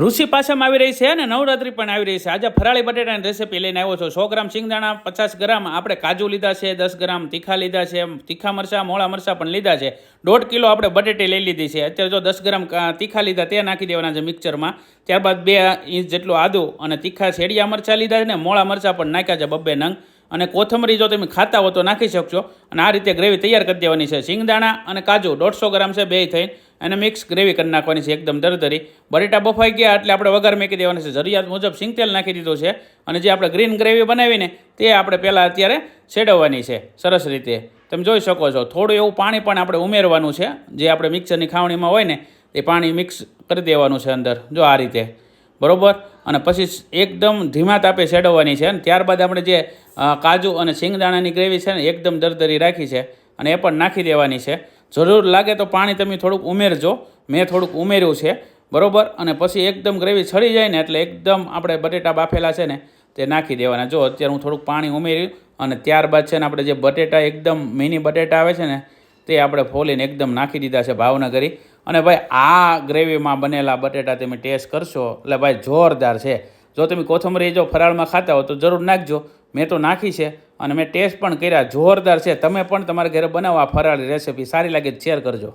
ઋષિ પાછામાં આવી રહી છે અને નવરાત્રી પણ આવી રહી છે. આજે ફરાળી બટેટાની રેસીપી લઈને આવ્યો છો. સો ગ્રામ સિંગદાણા પચાસ ગ્રામ, આપણે કાજુ લીધા છે, દસ ગ્રામ તીખા લીધા છે, તીખા મરચાં, મોળા મરચાં પણ લીધા છે. દોઢ કિલો આપણે બટેટી લઈ લીધી છે. અત્યારે જો દસ ગ્રામ તીખા લીધા તે નાખી દેવાના છે મિક્સરમાં. ત્યારબાદ બે ઇંચ જેટલું આદું અને તીખા શેડિયા મરચાં લીધા છે ને મોળા મરચાં પણ નાખ્યા છે બબ્બે નંગ. અને કોથમરી જો તમે ખાતા હો તો નાખી શકશો. અને આ રીતે ગ્રેવી તૈયાર કરી દેવાની છે. સિંગદાણા અને કાજુ દોઢસો ગ્રામ છે, બે થઈને. અને મિક્સ ગ્રેવી કરી નાખવાની છે, એકદમ દરદરી બટેટા બફાઈ ગયા એટલે આપણે વઘાર મેકી દેવાની છે. જરૂરિયાત મુજબ સિંગ તેલ નાખી દીધું છે. અને જે આપણે ગ્રીન ગ્રેવી બનાવીને તે આપણે પહેલાં અત્યારે સેડવવાની છે. સરસ રીતે. તમે જોઈ શકો છો. થોડું એવું પાણી પણ આપણે ઉમેરવાનું છે. જે આપણે મિક્સરની ખાવણીમાં હોય ને, એ પાણી મિક્સ કરી દેવાનું છે અંદર. જો આ રીતે. બરોબર? અને પછી એકદમ ધીમા તાપે સેડવવાની છે. અને ત્યારબાદ આપણે જે કાજુ અને સિંગદાણાની ગ્રેવી છે ને, એકદમ દરદરી રાખી છે અને એ પણ નાખી દેવાની છે. જરૂર લાગે તો પાણી તમે થોડુંક ઉમેરજો. મેં થોડુંક ઉમેર્યું છે. બરોબર? અને પછી એકદમ ગ્રેવી છળી જાય ને એટલે એકદમ આપણે બટેટા બાફેલા છે ને, તે નાખી દેવાના. જો અત્યારે હું થોડુંક પાણી ઉમેર્યું અને ત્યારબાદ છે ને આપણે જે બટેટા, એકદમ મિની બટેટા આવે છે ને તે આપણે ફોલીને એકદમ નાખી દીધા છે ભાવનગરી. અને ભાઈ, આ ગ્રેવીમાં બનેલા બટેટા તમે ટેસ્ટ કરશો. એટલે ભાઈ, જોરદાર છે. જો તમે કોથમરી જો ફરાળમાં ખાતા હો તો જરૂર નાખજો. મેં તો નાખી છે અને મેં ટેસ્ટ પણ કર્યા. જોરદાર છે. તમે પણ તમારા ઘરે બનાવો આ ફરાળી રેસીપી સારી લાગે શેર કરજો.